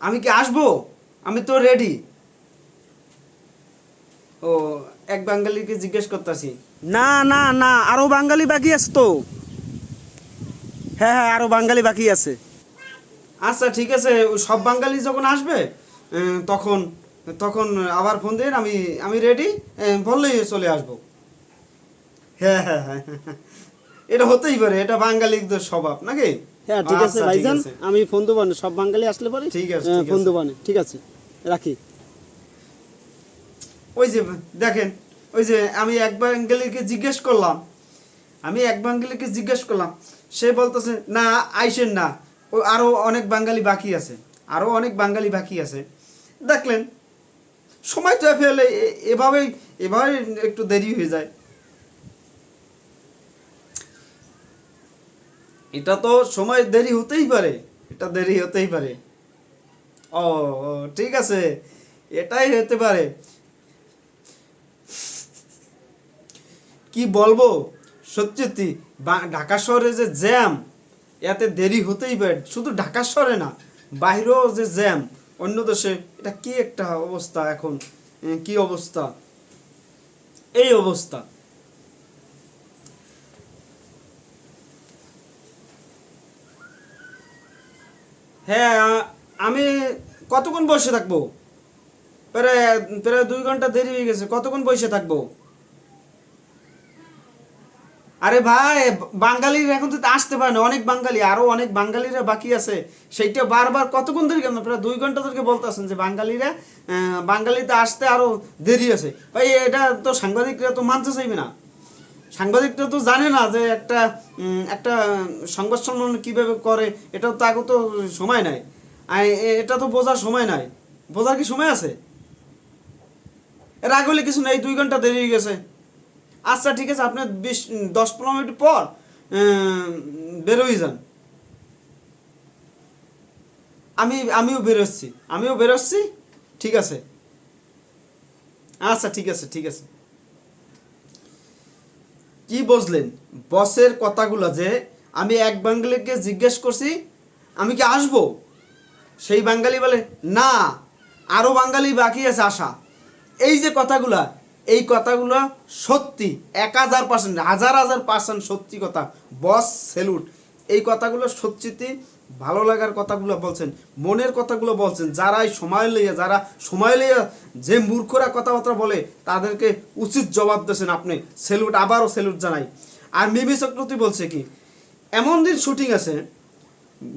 আমি কি আসব? আমি তো রেডি ও এক বাঙালিকে জিজ্ঞেস করতেছি। না না না আরও বাঙালি বাকি আছে তো। হ্যাঁ হ্যাঁ আরও বাঙালি বাকি আছে। আচ্ছা ঠিক আছে সব বাঙালি যখন আসবে তখন তখন আবার ফোন দিন আমি আমি রেডি বললেই চলে আসব। হ্যাঁ হ্যাঁ হ্যাঁ হ্যাঁ। এটা হতেই পারে এটা বাঙালিদের স্বভাব নাকি? হ্যাঁ ঠিক আছে আচ্ছা, ভাইজান আমি ফোন দেবো না। সব বাঙালি আসলে পরে? ঠিক আছে, ফোন দেবো না। ঠিক আছে রাখি। ওই যে দেখেন ওই যে আমি এক বাঙ্গালিকে জিজ্ঞেস করলাম আমি এক বাঙ্গালিকে জিজ্ঞেস করলাম সে বলতেছে না আইসেন না। ও আরও অনেক বাঙালি বাকি আছে আরও অনেক বাঙালি বাকি আছে। দেখলেন সময় তো ফেলে এভাবেই এভাবেই একটু দেরি হয়ে যায়। এটা তো সময় দেরি হতেই পারে। এটা দেরি হতেই পারে। ও ঠিক আছে। এটাই হতে পারে। কি বলব? সত্যি ঢাকা শহরে যে জ্যাম, এতে দেরি হতেই পারে। শুধু ঢাকা শহরে না, বাইরেও যে জ্যাম, অন্য দেশে, এটা কি একটা অবস্থা এখন? কি অবস্থা? এই অবস্থা। হ্যাঁ আমি কতক্ষণ বসে থাকব? প্রায় প্রায় দুই ঘণ্টা দেরি হয়ে গেছে, কতক্ষণ বসে থাকব? আরে ভাই, বাঙালির এখন তো আসতে পারে না, অনেক বাঙালি, আরও অনেক বাঙালিরা বাকি আছে। সেইটা বারবার কতক্ষণ ধরে কেন প্রায় দুই ঘণ্টা ধরে বলতেছেন যে বাঙালিরা বাঙালিতে আসতে আরও দেরি আছে। ভাই, এটা তো সাংবাদিকরা তো মানতে চাইবে না। সাংবাদিকরা তো জানে না যে একটা একটা সংবাদ সম্মেলন কীভাবে করে এটা তো আগে তো সময় নাই। এটা তো বোঝার সময় নাই। বোঝার কি সময় আছে? এর আগে হলে কিছু নেই, দুই ঘণ্টা দেরি হয়ে গেছে। আচ্ছা ঠিক আছে, আপনি বিশ, দশ, পনেরো মিনিট পর বেরোই যান। আমি, আমিও বেরোচ্ছি আমিও বেরোচ্ছি ঠিক আছে। আচ্ছা ঠিক আছে ঠিক আছে। কি বুঝলেন? বসের কথাগুলো যে আমি এক বাঙালিকে জিজ্ঞেস করছি, আমি কি আসব? সেই বাঙালি বলে, না আরও বাঙালি বাকি আছে আসা এই যে কথাগুলা, এই কথাগুলো সত্যি, এক হাজার পার্সেন্ট হাজার হাজার পার্সেন্ট সত্যি কথা। বস সেলুট এই কথাগুলো সত্যিতে ভালো লাগার কথাগুলো বলছেন, মনের কথাগুলো বলছেন, যারাই সময় লইয়া, যারা সময় লইয়া যে মূর্খরা কথাবার্তা বলে, তাদেরকে উচিত জবাব দিয়েছেন আপনি। সেলুট, আবারও সেলুট জানাই। আর মিমি চক্রবর্তী বলছে কি, এমন দিন শুটিং আছে,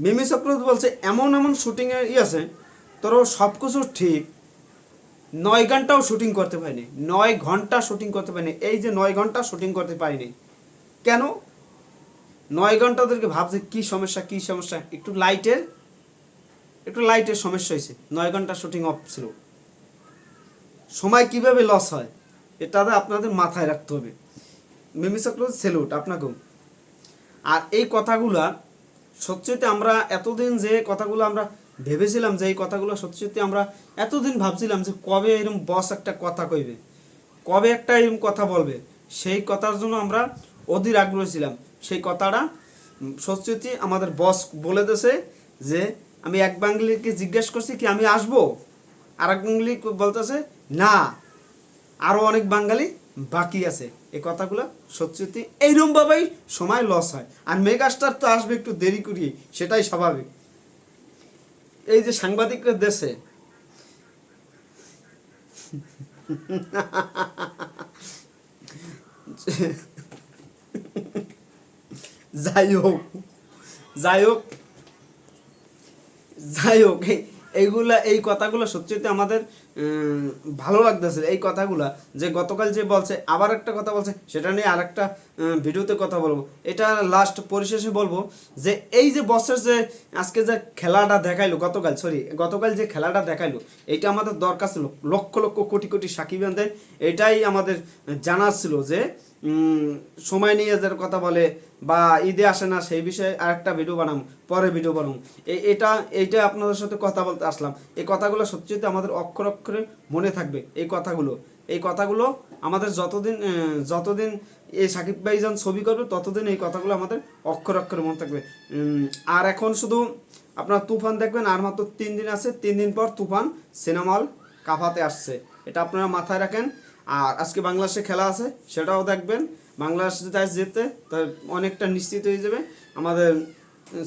মিমি চক্রবর্তী বলছে, এমন এমন শুটিংয়ের ই আছে, তোর সব কিছু ঠিক, নয় ঘন্টাও শুটিং করতে পারিনি, নয় ঘণ্টা শুটিং করতে পারিনি, এই যে নয় ঘণ্টা শুটিং করতে পারিনি। কেন? নয় ঘণ্টা ওদেরকে ভাবছে কি সমস্যা কি সমস্যা? একটু লাইটের একটু লাইটের সমস্যা হয়েছে। নয় ঘণ্টা শুটিং অফ ছিল। সময় কীভাবে লস হয়? এটা আপনাদের মাথায় রাখতে হবে। মিমি চক্রবর্তী সেলুট আপনাকেও। আর এই কথাগুলা সত্যিতে আমরা এতদিন যে কথাগুলো আমরা ভেবেছিলাম, যে এই কথাগুলো সত্যি আমরা এতদিন ভাবছিলাম যে কবে এরকম বস একটা কথা কইবে, কবে একটা এরকম কথা বলবে, সেই কথার জন্য আমরা অধীর আগ্রহী ছিলাম। সেই কথাটা সত্যি আমাদের বস বলে দিয়েছে যে, আমি এক বাঙালিকে জিজ্ঞেস করছি কি আমি আসব? আর এক বাঙালি বলতেছে, না আরও অনেক বাঙালি বাকি আছে। এই কথাগুলো সত্যি এইরকমভাবেই সময় লস হয়। আর মেগাস্টার তো আসবে একটু দেরি করিয়ে, সেটাই স্বাভাবিক। এই যে সাংবাদিকরা দেশে যাই হোক যাই হোক যাই হোক এই- এইগুলা, এই কথাগুলো সত্যিতে আমাদের ভালো লাগতেছে। এই কথাগুলা যে গতকাল যে বলছে, আবার একটা কথা বলছে, সেটা নিয়ে আর একটা ভিডিওতে কথা বলব। এটা লাস্ট পরিশেষে বলব যে এই যে বছর যে আজকে যে খেলাটা দেখাইলো, গতকাল সরি গতকাল যে খেলাটা দেখাইলো এটা আমাদের দরকার ছিল। লক্ষ লক্ষ কোটি কোটি সাকিবানদের এটাই আমাদের জানা ছিল যে সময় নিয়ে যাদের কথা বলে বা ঈদে আসে না, সেই বিষয়ে আরেকটা ভিডিও বানাম পরে ভিডিও এই এটা, এইটা আপনাদের সাথে কথা বলতে আসলাম। এই কথাগুলো সত্যিই আমাদের অক্ষর অক্ষরে মনে থাকবে, এই কথাগুলো। এই কথাগুলো আমাদের যতদিন যতদিন এই সাকিব ভাইজান ছবি করবে, ততদিন এই কথাগুলো আমাদের অক্ষর অক্ষরে মনে থাকবে। আর এখন শুধু আপনার তুফান দেখবেন, আর মাত্র তিন দিন আছে, তিন দিন পর তুফান সিনেমা হল কাফাতে আসছে। এটা আপনারা মাথায় রাখেন আর আজকে বাংলাদেশে খেলা আছে, সেটাও দেখবেন। বাংলাদেশ যদি আজ যেতে তাহলে অনেকটা নিশ্চিত হয়ে যাবে আমাদের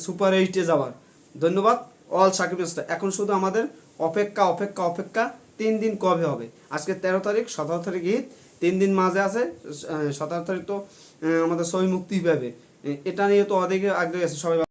সুপার এইটে যাওয়ার। ধন্যবাদ অল সাকিব এখন শুধু আমাদের অপেক্ষা অপেক্ষা অপেক্ষা, তিন দিন কবে হবে? আজকে তেরো তারিখ, সতেরো তারিখ ঈদ, তিন দিন মাঝে আছে সতেরো তারিখ তো আমাদের সই মুক্তি পাবে। এটা নিয়ে তো অনেকে আগ্রহী আছে সবাই।